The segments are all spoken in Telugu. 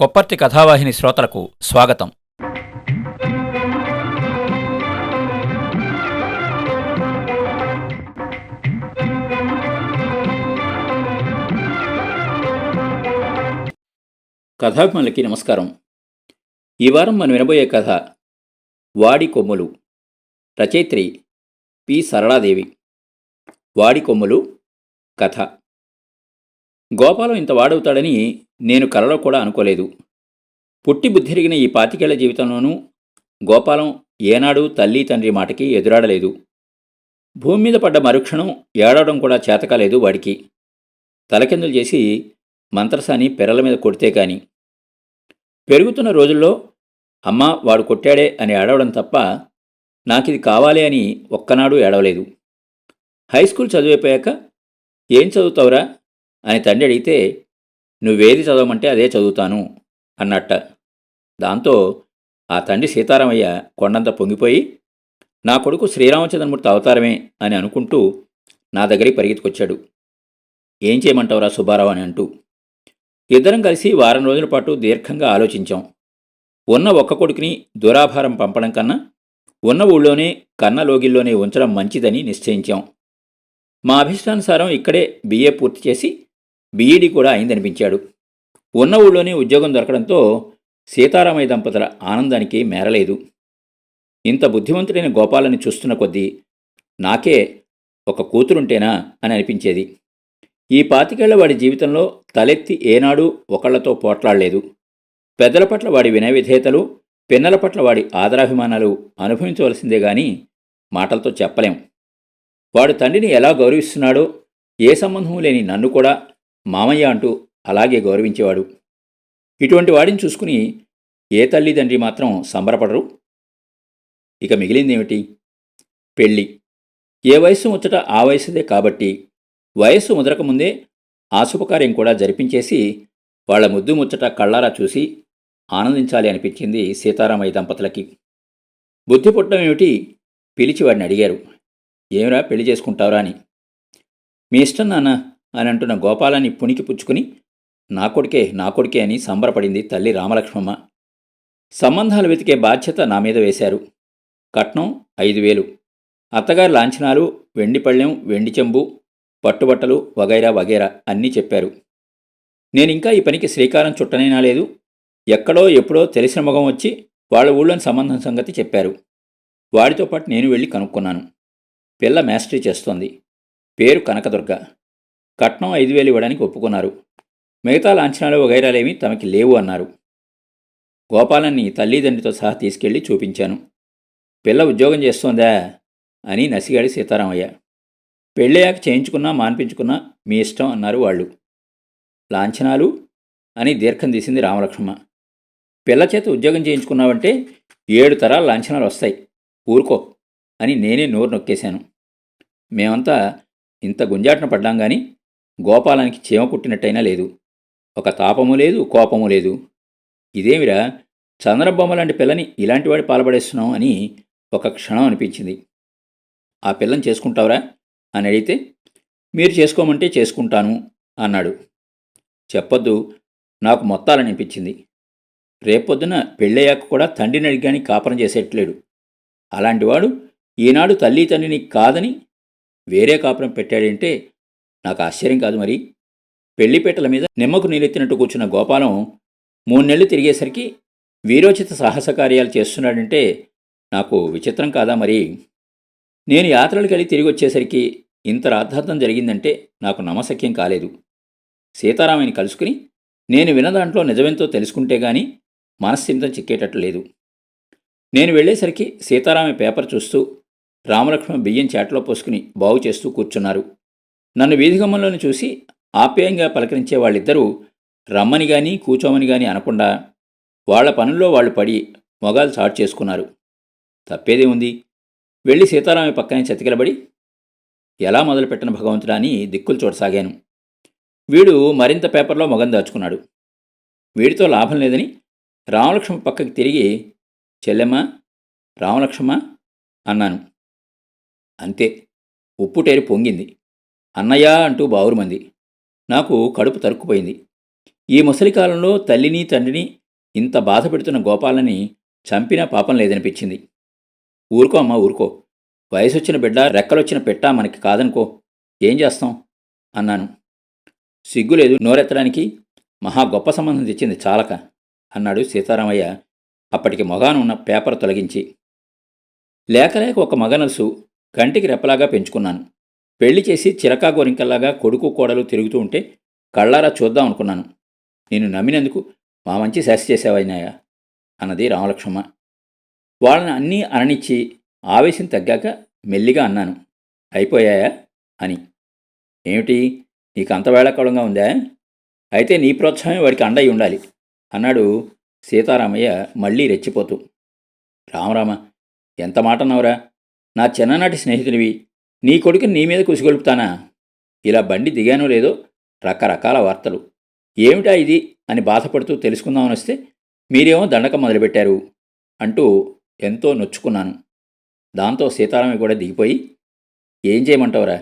కొప్పర్తి కథావాహిని శ్రోతలకు స్వాగతం. కథాభిమానులకి నమస్కారం. ఈ వారం మనం వినబోయే కథ వాడి కొమ్ములు రచయిత్రి పి. సరళాదేవి. వాడి కొమ్ములు కథ. గోపాలం ఇంత వాడవుతాడని నేను కలలో కూడా అనుకోలేదు. పుట్టి బుద్ధిరిగిన ఈ పాతికేళ్ళ జీవితంలోనూ గోపాలం ఏనాడు తల్లి తండ్రి మాటకి ఎదురాడలేదు. భూమి మీద పడ్డ మరుక్షణం ఏడవడం కూడా చేతకాలేదు వాడికి. తలకిందులు చేసి మంత్రసాని పెరల మీద కొడితే కాని పెరుగుతున్న రోజుల్లో అమ్మ వాడు కొట్టాడే అని ఏడవడం తప్ప నాకిది కావాలి అని ఒక్కనాడు ఏడవలేదు. హై స్కూల్ చదివైపోయాక ఏం చదువుతావురా అని తండ్రి అడిగితే నువ్వేది చదవమంటే అదే చదువుతాను అన్నట్ట. దాంతో ఆ తండ్రి సీతారామయ్య కొండంత పొంగిపోయి నా కొడుకు శ్రీరామచంద్రమూర్తి అవతారమే అని అనుకుంటూ నా దగ్గరికి పరిగెత్తుకొచ్చాడు. ఏం చేయమంటావురా సుబ్బారావు అని అంటూ. ఇద్దరం కలిసి వారం రోజుల పాటు దీర్ఘంగా ఆలోచించాం. ఉన్న ఒక్క కొడుకుని దురాభారం పంపడం కన్నా ఉన్న ఊళ్ళోనే కన్నలోగిల్లోనే ఉంచడం మంచిదని నిశ్చయించాం. మా అభిష్టానుసారం ఇక్కడే బిఏ పూర్తి చేసి బీఈడీ కూడా అయిందనిపించాడు. ఉన్న ఊళ్ళోనే ఉద్యోగం దొరకడంతో సీతారామయ్య దంపతుల ఆనందానికి మేరలేదు. ఇంత బుద్ధిమంతుడైన గోపాలని చూస్తున్న కొద్దీ నాకే ఒక కూతురుంటేనా అని అనిపించేది. ఈ పాతికేళ్ళ వాడి జీవితంలో తలెత్తి ఏనాడు ఒకళ్ళతో పోట్లాడలేదు. పెద్దల పట్ల వాడి వినయ విధేయతలు పిన్నల పట్ల వాడి ఆదరాభిమానాలు అనుభవించవలసిందే గాని మాటలతో చెప్పలేం. వాడు తండ్రిని ఎలా గౌరవిస్తున్నాడో ఏ సంబంధం లేని నన్ను కూడా మామయ్య అంటూ అలాగే గౌరవించేవాడు. ఇటువంటి వాడిని చూసుకుని ఏ తల్లిదండ్రి మాత్రం సంబరపడరు. ఇక మిగిలిందేమిటి పెళ్ళి. ఏ వయస్సు ముచ్చట ఆ వయసుదే కాబట్టి వయస్సు ముదరకముందే ఆ కూడా జరిపించేసి వాళ్ళ ముద్దు ముచ్చట కళ్ళారా చూసి ఆనందించాలి అనిపించింది సీతారామయ్య దంపతులకి. బుద్ధి పుట్టడం ఏమిటి? పిలిచి వాడిని అడిగారు. ఏమిరా పెళ్ళి చేసుకుంటావురా అని. మీ ఇష్టం నాన్న అని అంటున్న గోపాలాన్ని పుణికి పుచ్చుకుని నా కొడుకే నా కొడుకే అని సంబరపడింది తల్లి రామలక్ష్మమ్మ. సంబంధాలు వెతికే బాధ్యత నా మీద వేశారు. కట్నం ఐదు వేలు. అత్తగారి లాంఛనాలు వెండిపళ్ళెం వెండి చెంబు పట్టుబట్టలు వగైరా వగైరా అన్నీ చెప్పారు. నేనింకా ఈ పనికి శ్రీకారం చుట్టనైనా లేదు. ఎక్కడో ఎప్పుడో తెలిసిన ముఖం వచ్చి వాళ్ళ ఊళ్ళోని సంబంధం సంగతి చెప్పారు. వాడితో పాటు నేను వెళ్ళి కనుక్కున్నాను. పిల్ల మేస్ట్రీ చేస్తోంది. పేరు కనకదుర్గ. కట్నం ఐదు వేలు ఇవ్వడానికి ఒప్పుకున్నారు. మిగతా లాంఛనాలు వగైరాలేమీ తమకి లేవు అన్నారు. గోపాలన్ని తల్లిదండ్రితో సహా తీసుకెళ్ళి చూపించాను. పిల్ల ఉద్యోగం చేస్తోందా? అని నసిగాడి సీతారామయ్య. పెళ్ళయ్యాక చేయించుకున్నా మాన్పించుకున్నా మీ ఇష్టం అన్నారు వాళ్ళు. లాంఛనాలు? అని దీర్ఘం తీసింది రామలక్ష్మ పిల్ల చేత ఉద్యోగం చేయించుకున్నావంటే ఏడు తరాల లాంఛనాలు వస్తాయి. ఊరుకో అని నేనే నోరు నొక్కేశాను. మేమంతా ఇంత గుంజాటన పడ్డాం కానీ గోపాలానికి చీమ కుట్టినట్టయినా లేదు. ఒక తాపము లేదు కోపము లేదు. ఇదేమిరా? చంద్రబొమ్మ లాంటి పిల్లని ఇలాంటివాడి పాల్పడేస్తున్నాం అని ఒక క్షణం అనిపించింది. ఆ పిల్లని చేసుకుంటావురా? అని అడిగితే మీరు చేసుకోమంటే చేసుకుంటాను అన్నాడు. చెప్పొద్దు నాకు మొత్తాలనిపించింది. రేపొద్దున పెళ్ళయ్యాక కూడా తండ్రిని అడిగాని కాపరం చేసేట్లేడు. అలాంటివాడు ఈనాడు తల్లి తండ్రిని కాదని వేరే కాపురం పెట్టాడంటే నాకు ఆశ్చర్యం కాదు మరి. పెళ్ళిపేటల మీద నిమ్మకు నీరెత్తినట్టు కూర్చున్న గోపాలం మూడు నెలలు తిరిగేసరికి వీరోచిత సాహస కార్యాలు చేస్తున్నాడంటే నాకు విచిత్రం కాదా మరి? నేను యాత్రలకు వెళ్ళి తిరిగి వచ్చేసరికి ఇంత రాద్ధార్థం జరిగిందంటే నాకు నమశక్యం కాలేదు. సీతారామని కలుసుకుని నేను వినదాంట్లో నిజమెంతో తెలుసుకుంటే గాని మనశ్చింతం చిక్కేటట్టు లేదు నేను వెళ్ళేసరికి సీతారామ పేపర్ చూస్తూ రామలక్ష్మణ బియ్యం చేటలో పోసుకుని బాగు చేస్తూ కూర్చున్నారు. నన్ను వీధిగమ్మంలోని చూసి ఆప్యాయంగా పలకరించే వాళ్ళిద్దరూ రమ్మని గాని కూచోమని గాని అనకుండా వాళ్ళ పనుల్లో వాళ్ళు పడి మొగాలు చాటు చేసుకున్నారు. తప్పేదే ఉంది. వెళ్ళి సీతారామ పక్కనే చతికిలబడి ఎలా మొదలుపెట్టిన భగవంతుడా అని దిక్కులు చూడసాగాను. వీడు మరింత పేపర్లో మొగం దాచుకున్నాడు. వీడితో లాభం లేదని రామలక్ష్మ పక్కకి తిరిగి చెల్లెమ్మ రామలక్ష్మ అన్నాను. అంతే. ఉప్పుటేరు పొంగింది. అన్నయ్య అంటూ బావురుమంది. నాకు కడుపు తరుక్కుపోయింది. ఈ ముసలి కాలంలో తల్లిని తండ్రిని ఇంత బాధ పెడుతున్న గోపాలని చంపినా పాపం లేదనిపించింది. ఊరుకో అమ్మా ఊరుకో. వయసొచ్చిన బిడ్డ రెక్కలొచ్చిన పెట్ట మనకి కాదనుకో. ఏం చేస్తాం? అన్నాను. సిగ్గులేదు నోరెత్తడానికి. మహా గొప్ప సంబంధం తెచ్చింది చాలక అన్నాడు సీతారామయ్య అప్పటికి మొగాను ఉన్న పేపర్ తొలగించి. లేక లేక ఒక మగనలుసు కంటికి రెప్పలాగా పెంచుకున్నాను. పెళ్ళి చేసి చిలకా గోరింకల్లాగా కొడుకు కోడలు తిరుగుతూ ఉంటే కళ్ళారా చూద్దాం అనుకున్నాను. నేను నమ్మినందుకు మా మంచి శాస్తి చేసావైనాయా అన్నది రామలక్ష్మ వాళ్ళని అన్నీ అననిచ్చి ఆవేశం తగ్గాక మెల్లిగా అన్నాను. అయిపోయాయా? అని. ఏమిటి? నీకు అంత వేళకోళంగా ఉందా? అయితే నీ ప్రోత్సాహమే వాడికి అండయి ఉండాలి అన్నాడు సీతారామయ్య మళ్ళీ రెచ్చిపోతూ. రామరామ ఎంత మాట అన్నావురా నా చిన్ననాటి స్నేహితునివి నీ కొడుకు నీ మీద కుసిగొలుపుతానా ఇలా బండి దిగానో లేదో రకరకాల వార్తలు. ఏమిటా ఇది అని బాధపడుతూ తెలుసుకుందామని వస్తే మీరేమో దండకం మొదలుపెట్టారు అంటూ ఎంతో నొచ్చుకున్నాను. దాంతో సీతారామయ్య కూడా దిగిపోయి ఏం చేయమంటావురా?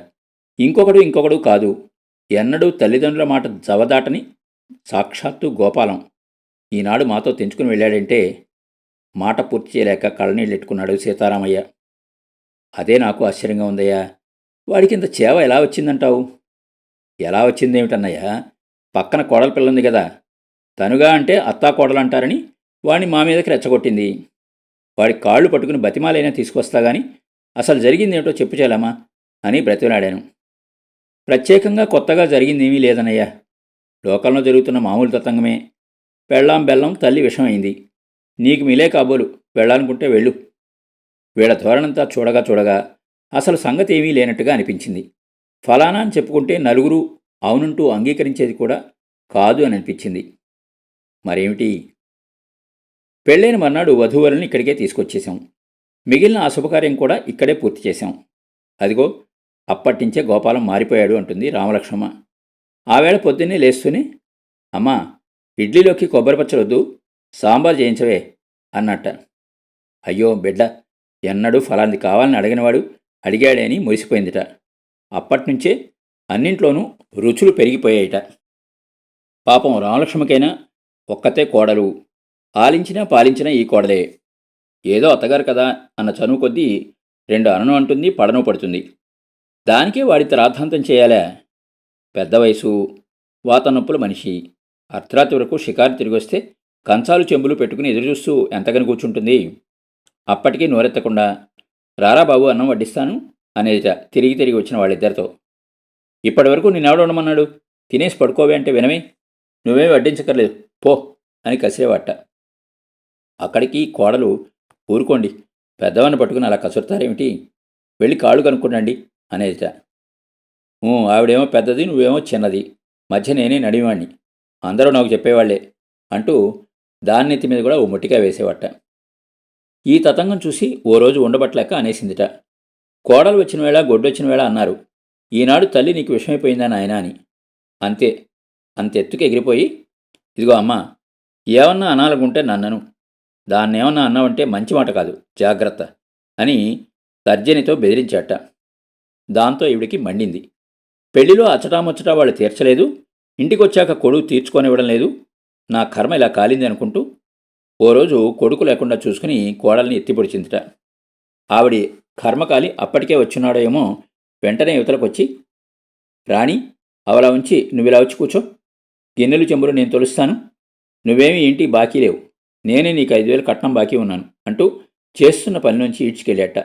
ఇంకొకడు ఇంకొకడు కాదు. ఎన్నడూ తల్లిదండ్రుల మాట జవదాటని సాక్షాత్తు గోపాలం ఈనాడు మాతో తెంచుకుని వెళ్ళాడంటే మాట పూర్తి చేయలేక కళ్ళనీళ్ళెట్టుకున్నాడు సీతారామయ్య. అదే నాకు ఆశ్చర్యంగా ఉందయ్యా. వాడికి ఇంత చేవ ఎలా వచ్చిందంటావు? ఎలా వచ్చిందేమిటన్నయ్యా? పక్కన కోడల పిల్లుంది కదా తనుగా అంటే అత్తా కోడలు అంటారని వాడిని మా మీదకి రెచ్చగొట్టింది. వాడి కాళ్ళు పట్టుకుని బతిమాలైనా తీసుకొస్తా గాని అసలు జరిగిందేమిటో చెప్పు చేయలేమా అని బ్రతిలాడాను ప్రత్యేకంగా కొత్తగా జరిగిందేమీ లేదన్నయ్యా. లోకంలో జరుగుతున్న మామూలు తతంగమే పెళ్ళాం బెల్లం తల్లి విషమైంది నీకు మిలే కాబోలు. వెళ్ళాలనుకుంటే వెళ్ళు. వీళ్ళ ధోరణంతా చూడగా చూడగా అసలు సంగతి ఏమీ లేనట్టుగా అనిపించింది. ఫలానా అని చెప్పుకుంటే నలుగురు అవునంటూ అంగీకరించేది కూడా కాదు అని అనిపించింది. మరేమిటి? పెళ్ళైన మర్నాడు వధువులను ఇక్కడికే తీసుకొచ్చేశాం. మిగిలిన ఆ శుభకార్యం కూడా ఇక్కడే పూర్తి చేశాం. అదిగో అప్పటించే గోపాలం మారిపోయాడు అంటుంది రామలక్ష్మమ్మ. ఆవేళ పొద్దున్నే లేస్తూనే అమ్మా ఇడ్లీలోకి కొబ్బరి పచ్చడొద్దు సాంబార్ చేయించవే అన్నట్ట. అయ్యో బిడ్డ ఎన్నడూ ఫలాంది కావాలని అడిగినవాడు అడిగాడే అని మురిసిపోయిందిట. అప్పటినుంచే అన్నింట్లోనూ రుచులు పెరిగిపోయాయిట. పాపం రామలక్ష్మకైనా ఒక్కతే కోడలు. ఆలించినా పాలించినా ఈ కోడలే. ఏదో అత్తగారు కదా అన్న చనువు కొద్దీ రెండు అనను అంటుంది పడను పడుతుంది. దానికే వాడి రాద్ధాంతం చేయాలా? పెద్ద వయసు వాతనొప్పుల మనిషి. అర్ధరాత్రి వరకు షికారు తిరిగొస్తే కంచాలు చెంబులు పెట్టుకుని ఎదురుచూస్తూ ఎంతగాని కూర్చుంటుంది? అప్పటికీ నోరెత్తకుండా రారా బాబు అన్నం వడ్డిస్తాను అనేదిట తిరిగి తిరిగి వచ్చిన వాళ్ళిద్దరితో. ఇప్పటి వరకు నిన్నెవడు ఉండమన్నాడు తినేసి పడుకోవే అంటే వినమే. నువ్వేమి వడ్డించక్కర్లేదు. పో అని కసిరేవాట. అక్కడికి కోడలు ఊరుకోండి పెద్దవాడిని పట్టుకుని అలా కసురుతారేమిటి? వెళ్ళి కాళ్ళు కనుక్కోండి అనేదిట ఆవిడేమో పెద్దది నువ్వేమో చిన్నది. మధ్య నేనే నడివాణ్ణి అందరూ నాకు చెప్పేవాళ్ళే అంటూ దాన్నెత్తి మీద కూడా ఓ ముట్టిగా వేసేవాట. ఈ తతంగం చూసి ఓ రోజు ఉండబట్టలేక అనేసిందిట. కోడలు వచ్చిన వేళ గొడ్డొచ్చిన వేళ అన్నారు ఈనాడు తల్లి నీకు విషమైపోయిందని ఆయన అని. అంతే అంతెత్తుకు ఎగిరిపోయి ఇదిగో అమ్మా ఏమన్నా అనాలనుకుంటే నన్నను దాన్నేమన్నా అన్నావంటే మంచి మాట కాదు జాగ్రత్త అని తర్జనితో బెదిరించాట. దాంతో ఈవిడికి మండింది. పెళ్ళిలో అచ్చటాముచ్చటా వాళ్ళు తీర్చలేదు ఇంటికొచ్చాక కొడుకు తీర్చుకొనివ్వడం లేదు నా కర్మ ఇలా కాలింది అనుకుంటూ ఓ రోజు కొడుకు లేకుండా చూసుకుని కోడల్ని ఎత్తిపొడిచిందిట. ఆవిడి కర్మకాలి అప్పటికే వచ్చినాడో ఏమో వెంటనే యువతలకొచ్చి రాణి అవలా ఉంచి నువ్విలా వచ్చి కూర్చో. గిన్నెలు చెంబులు నేను తొలుస్తాను. నువ్వేమీ ఇంటి బాకీ లేవు. నేనే నీకు ఐదు వేలు కట్నం బాకీ ఉన్నాను అంటూ చేస్తున్న పని నుంచి ఈడ్చుకెళ్ళాట.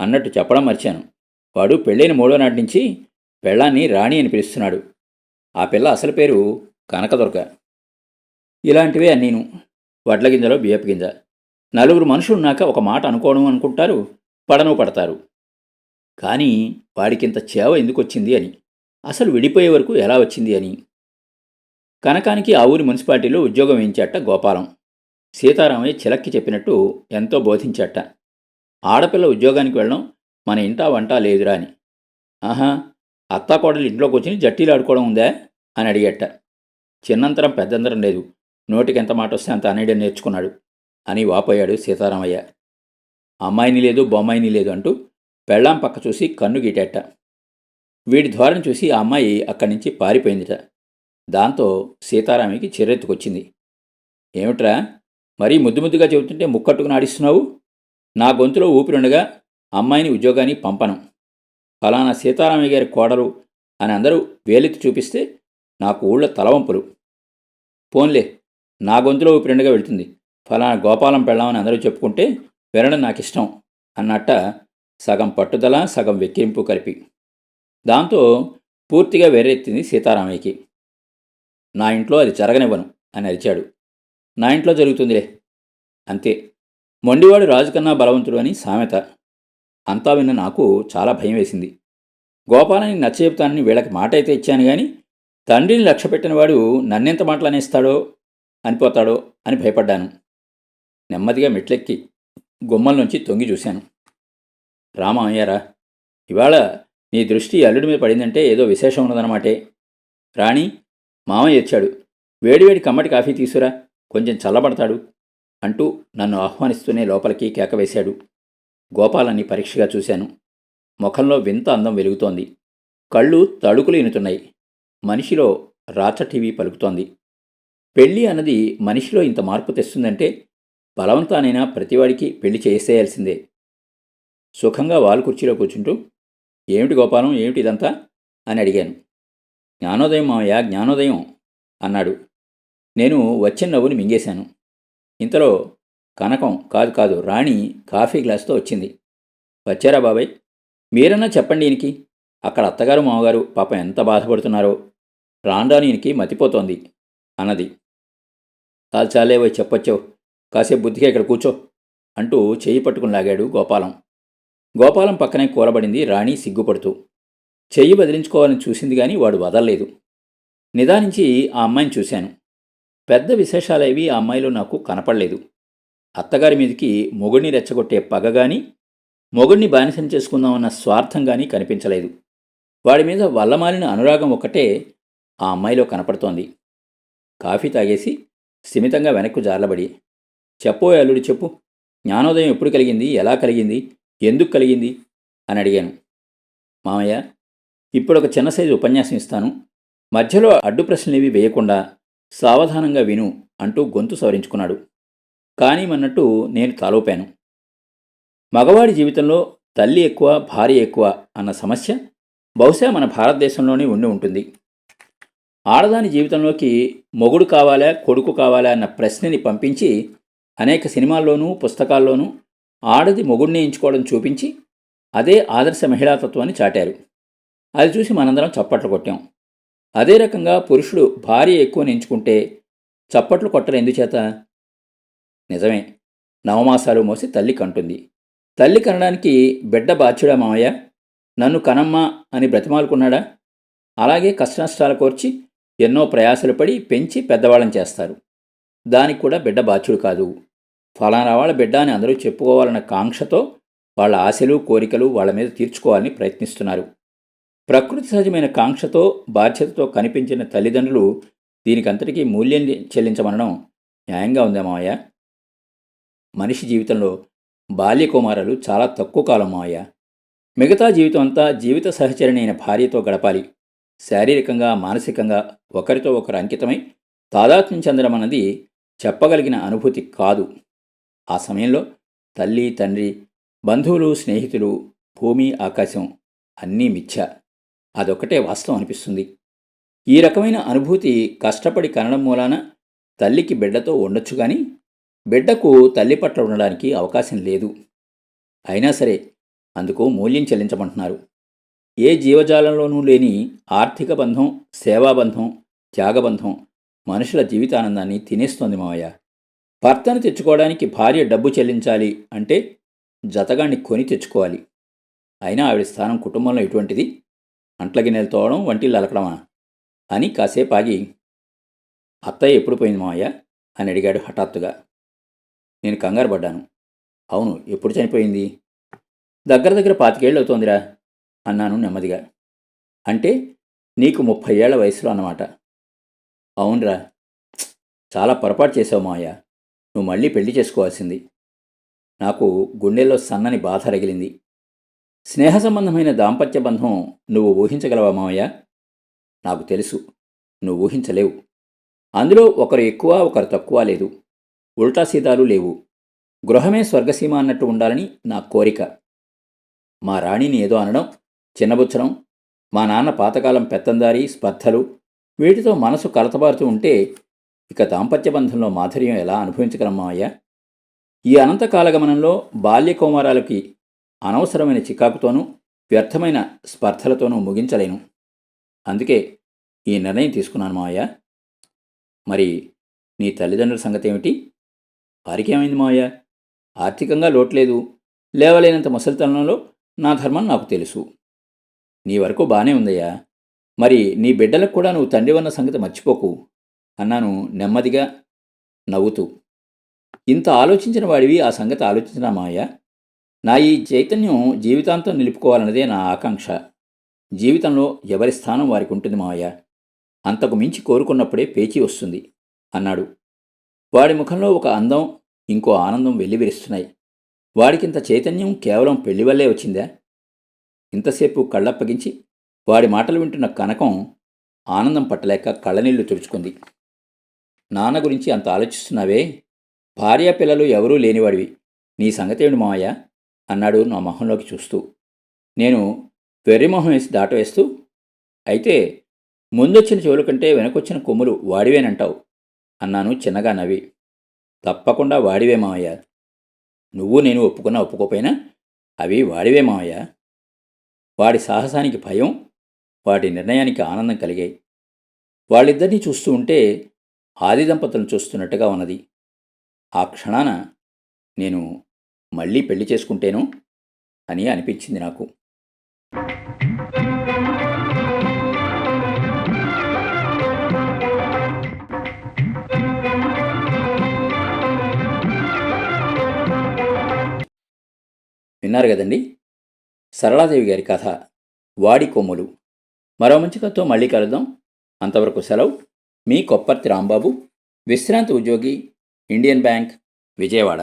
అన్నట్టు చెప్పడం మర్చాను. వాడు పెళ్ళైన మూడో నాటి నుంచి పెళ్ళాన్ని రాణి అని పిలుస్తున్నాడు. ఆ పిల్ల అసలు పేరు కనకదుర్గ. ఇలాంటివే అన్నీను. వడ్ల గింజలో బియ్యపు గింజ. నలుగురు మనుషులున్నాక ఒక మాట అనుకోవడం అనుకుంటారు పడను పడతారు. కానీ వాడికింత చేవ ఎందుకు వచ్చింది అని? అసలు విడిపోయే వరకు ఎలా వచ్చింది అని? కనకానికి ఆ ఊరి మున్సిపాలిటీలో ఉద్యోగం వేయించాట గోపాలం. సీతారామయ్య చిలక్కి చెప్పినట్టు ఎంతో బోధించాట. ఆడపిల్ల ఉద్యోగానికి వెళ్ళడం మన ఇంటా వంట లేదురా అని. ఆహా అత్తాకోడలు ఇంట్లో కూర్చుని జట్టీలు ఆడుకోవడం ఉందా? అని అడిగట. చిన్నంతరం పెద్దంతరం లేదు. నోటికి ఎంత మాట వస్తే అంత అనేయడం నేర్చుకున్నాడు. అని వాపోయాడు సీతారామయ్య. అమ్మాయిని లేదు బొమ్మాయిని లేదు అంటూ పెళ్ళాం పక్క చూసి కన్ను గీటేట. వీడి ధోరణి చూసి ఆ అమ్మాయి అక్కడి నుంచి పారిపోయిందిట. దాంతో సీతారామికి చిరెత్తుకొచ్చింది. ఏమిట్రా మరీ ముద్దు ముద్దుగా చెబుతుంటే ముక్కట్టుకుని ఆడిస్తున్నావు? నా గొంతులో ఊపిరుండగా అమ్మాయిని ఉద్యోగానికి పంపను. ఫలానా సీతారామయ్య గారి కోడలు అని అందరూ వేలెత్తి చూపిస్తే నాకు ఊళ్ళో తలవంపులు. పోన్లే నా గొంతులో ఊపిరిండగా వెళ్తుంది. ఫలానా గోపాలం పెళ్ళామని అందరూ చెప్పుకుంటే వినడం నాకు ఇష్టం అన్నట్ట సగం పట్టుదల సగం వెక్కింపు కలిపి. దాంతో పూర్తిగా వెర్రెత్తింది సీతారామయ్యకి. నా ఇంట్లో అది జరగనివ్వను అని అరిచాడు. నా ఇంట్లో జరుగుతుందిలే. అంతే. మొండివాడు రాజు కన్నా బలవంతుడు అని సామెత. అంతా విన్న నాకు చాలా భయం వేసింది. గోపాలని నచ్చచెప్తానని వీళ్ళకి మాట అయితే ఇచ్చాను కానీ తండ్రిని లక్ష్య వాడు నన్నెంత మాటలనేస్తాడో అనిపోతాడో అని భయపడ్డాను. నెమ్మదిగా మెట్లెక్కి గుమ్మల నుంచి తొంగి చూశాను. రామయ్యారా ఇవాళ నీ దృష్టి అల్లుడి మీద పడిందంటే ఏదో విశేషం ఉన్నదన్నమాటే. రాణి మామయ్య వచ్చాడు. వేడివేడి కమ్మటి కాఫీ తీసుకురా కొంచెం చల్లబడతాడు అంటూ నన్ను ఆహ్వానిస్తూనే లోపలికి కేక వేశాడు. గోపాలని పరీక్షగా చూశాను. ముఖంలో వింత అందం వెలుగుతోంది. కళ్ళు తడుకులు ఇనుతున్నాయి. మనిషిలో రాచ టీవీ పలుకుతోంది. పెళ్ళి అన్నది మనిషిలో ఇంత మార్పు తెస్తుందంటే బలవంతానైనా ప్రతివాడికి పెళ్ళి చేసేయాల్సిందే. సుఖంగా వాలు కుర్చీలో కూర్చుంటూ ఏమిటి గోపాలం ఏమిటి ఇదంతా? అని అడిగాను. జ్ఞానోదయం మామయ్య జ్ఞానోదయం అన్నాడు. నేను వచ్చిన నవ్వుని మింగేశాను. ఇంతలో కనకం కాదు కాదు రాణి కాఫీ గ్లాస్తో వచ్చింది. వచ్చారా బాబాయ్? మీరన్నా చెప్పండి ఈయనకి. అక్కడ అత్తగారు మామగారు పాపం ఎంత బాధపడుతున్నారో. రాను రాను ఈయనకి మతిపోతోంది అన్నది. చాలు చాలే పోయి చెప్పొచ్చావు. కాసేపు బుద్ధిగా ఇక్కడ కూర్చో అంటూ చెయ్యి పట్టుకుని లాగాడు గోపాలం. గోపాలం పక్కనే కూలబడింది రాణి సిగ్గుపడుతూ. చెయ్యి బదిలించుకోవాలని చూసింది కానీ వాడు వదలలేదు. నిదానించి ఆ అమ్మాయిని చూశాను. పెద్ద విశేషాలేవి ఆ అమ్మాయిలో నాకు కనపడలేదు. అత్తగారి మీదకి మొగుడిని రెచ్చగొట్టే పగ గాని మొగుడిని బానిసం చేసుకుందామన్న స్వార్థం కానీ కనిపించలేదు. వాడి మీద వల్లమాలిన అనురాగం ఒక్కటే ఆ అమ్మాయిలో కనపడుతోంది. కాఫీ తాగేసి స్థిమితంగా వెనక్కు జారలబడి చెప్పో అల్లుడు చెప్పు. జ్ఞానోదయం ఎప్పుడు కలిగింది? ఎలా కలిగింది? ఎందుకు కలిగింది? అని అడిగాను. మామయ్య ఇప్పుడు ఒక చిన్న సైజు ఉపన్యాసం ఇస్తాను. మధ్యలో అడ్డు ప్రశ్నలేవి వేయకుండా సావధానంగా విను అంటూ గొంతు సవరించుకున్నాడు. కానీ మన్నట్టు నేను తలోపాను మగవాడి జీవితంలో తల్లి ఎక్కువ భార్య ఎక్కువ అన్న సమస్య బహుశా మన భారతదేశంలోనే ఉండి ఉంటుంది. ఆడదాని జీవితంలోకి మొగుడు కావాలా కొడుకు కావాలా అన్న ప్రశ్నని పంపించి అనేక సినిమాల్లోనూ పుస్తకాల్లోనూ ఆడది మొగుడిని ఎంచుకోవడం చూపించి అదే ఆదర్శ మహిళాతత్వాన్ని చాటారు. అది చూసి మనందరం చప్పట్లు కొట్టాం. అదే రకంగా పురుషుడు భార్య ఎక్కువ ఎంచుకుంటే చప్పట్లు కొట్టరు ఎందుచేత? నిజమే. నవమాసాలు మోసి తల్లి కంటుంది. తల్లి కనడానికి బిడ్డ బాధ్యుడా మామయ్య? నన్ను కనమ్మా అని బ్రతిమాలుకున్నాడా? అలాగే కష్టనష్టాలు కోర్చి ఎన్నో ప్రయాసలు పడి పెంచి పెద్దవాళ్ళని చేస్తారు. దానికి కూడా బిడ్డ బాధ్యుడు కాదు. ఫలానా వాళ్ళ బిడ్డ అని అందరూ చెప్పుకోవాలన్న కాంక్షతో వాళ్ళ ఆశలు కోరికలు వాళ్ళ మీద తీర్చుకోవాలని ప్రయత్నిస్తున్నారు. ప్రకృతి సహజమైన కాంక్షతో బాధ్యతతో కనిపించిన తల్లిదండ్రులు దీనికంతటికీ మూల్యం చెల్లించమనడం న్యాయంగా ఉందా మావయ్య? మనిషి జీవితంలో బాల్య కుమారులు చాలా తక్కువ కాలం మావయ్య. మిగతా జీవితం అంతా జీవిత సహచరణైన భార్యతో గడపాలి. శారీరకంగా మానసికంగా ఒకరితో ఒకరు అంకితమై తాదాత్మ్యం చెందడం అన్నది చెప్పగలిగిన అనుభూతి కాదు. ఆ సమయంలో తల్లి తండ్రి బంధువులు స్నేహితులు భూమి ఆకాశం అన్నీ మిథ్య. అదొక్కటే వాస్తవం అనిపిస్తుంది. ఈ రకమైన అనుభూతి కష్టపడి కనడం మూలాన తల్లికి బిడ్డతో ఉండొచ్చు కానీ బిడ్డకు తల్లి పట్ల ఉండడానికి అవకాశం లేదు. అయినా సరే అందుకు మూల్యం చెల్లించమంటున్నారు. ఏ జీవజాలంలోనూ లేని ఆర్థిక బంధం సేవాబంధం త్యాగబంధం మనుషుల జీవితానందాన్ని తినేస్తోంది మావయ్య. భర్తను తెచ్చుకోవడానికి భార్య డబ్బు చెల్లించాలి అంటే జతగాన్ని కొని తెచ్చుకోవాలి. అయినా ఆవిడ స్థానం కుటుంబంలో ఎటువంటిది? అంట్ల గిన్నెలు తోవడం వంటిల్లు అలకడమా? అని కాసేపు ఆగి అత్తయ్య ఎప్పుడు పోయింది మావయ్య? అని అడిగాడు హఠాత్తుగా. నేను కంగారు పడ్డాను. అవును ఎప్పుడు చనిపోయింది? దగ్గర దగ్గర పాతికేళ్ళు అవుతోందిరా. అన్నాను నెమ్మదిగా. అంటే నీకు ముప్పై ఏళ్ళ వయసులో అన్నమాట. అవునరా. చాలా పొరపాటు చేసావు మావయ్య. నువ్వు మళ్ళీ పెళ్ళి చేసుకోవాల్సింది. నాకు గుండెల్లో సన్నని బాధ రగిలింది. స్నేహ సంబంధమైన దాంపత్య బంధం నువ్వు ఊహించగలవా మావయ్య? నాకు తెలుసు. నువ్వు ఊహించలేవు. అందులో ఒకరు ఎక్కువ ఒకరు తక్కువ లేదు. ఉల్టా సీతాలు లేవు. గృహమే స్వర్గసీమ అన్నట్టు ఉండాలని నా కోరిక. మా రాణిని ఏదో అనడం చిన్నబుచ్చడం మా నాన్న పాతకాలం పెత్తందారి స్పర్ధలు వీటితో మనసు కలతబారుతూ ఉంటే ఇక దాంపత్య బంధంలో మాధుర్యం ఎలా అనుభవించగలమ్మా మావయ్య ఈ అనంత కాలగమనంలో బాల్య కౌమారాలకి అనవసరమైన చికాకుతోనూ వ్యర్థమైన స్పర్ధలతోనూ ముగించలేను. అందుకే ఈ నిర్ణయం తీసుకున్నాను మావయ్య మరి నీ తల్లిదండ్రుల సంగతి ఏమిటి వారికి ఏమైంది మావయ్య ఆర్థికంగా లోట్లేదు లేవలేనంత ముసలితనంలో నా ధర్మం నాకు తెలుసు. నీ వరకు బానే ఉందయ్యా. మరి నీ బిడ్డలకు కూడా నువ్వు తండ్రి ఉన్న సంగతి మర్చిపోకు. అన్నాను నెమ్మదిగా నవ్వుతూ. ఇంత ఆలోచించిన వాడివి ఆ సంగతి ఆలోచించినా మాయ నా ఈ చైతన్యం జీవితాంతం నిలుపుకోవాలన్నదే నా ఆకాంక్ష. జీవితంలో ఎవరి స్థానం వారికి ఉంటుంది మావయ్య? అంతకు మించి కోరుకున్నప్పుడే పేచీ వస్తుంది అన్నాడు. వాడి ముఖంలో ఒక అందం ఇంకో ఆనందం వెల్లివిరుస్తున్నాయి. వాడికింత చైతన్యం కేవలం పెళ్ళి వల్లే వచ్చిందా? ఇంతసేపు కళ్ళప్పగించి వాడి మాటలు వింటున్న కనకం ఆనందం పట్టలేక కళ్ళనీళ్ళు తుడుచుకుంది. నాన్న గురించి అంత ఆలోచిస్తున్నావే? భార్య పిల్లలు ఎవరూ లేనివాడివి. నీ సంగతేమిటి మామయ్య అన్నాడు నా మొహంలోకి చూస్తూ. నేను వెర్రిమొహం వేసి దాటవేస్తూ అయితే ముందొచ్చిన చెవుల కంటే వెనకొచ్చిన కొమ్ములు వాడివేనంటావు అన్నాను చిన్నగా నవ్వి. తప్పకుండా వాడివే మామయ్య నువ్వు నేను ఒప్పుకున్నా ఒప్పుకోపోయినా అవి వాడివే మామయ్య వాడి సాహసానికి భయం వాడి నిర్ణయానికి ఆనందం కలిగాయి వాళ్ళిద్దరినీ చూస్తూ ఉంటే ఆది దంపతులను చూస్తున్నట్టుగా ఉన్నది. ఆ క్షణాన నేను మళ్ళీ పెళ్ళి చేసుకుంటేను అని అనిపించింది నాకు. విన్నారు కదండి? సరళాదేవి గారి కథ వాడి కొమ్ములు. మరో మంచి కథతో మళ్ళీ కలుద్దాం. అంతవరకు సెలవు. మీ కొప్పర్తి రాంబాబు విశ్రాంతి ఉద్యోగి ఇండియన్ బ్యాంక్ విజయవాడ.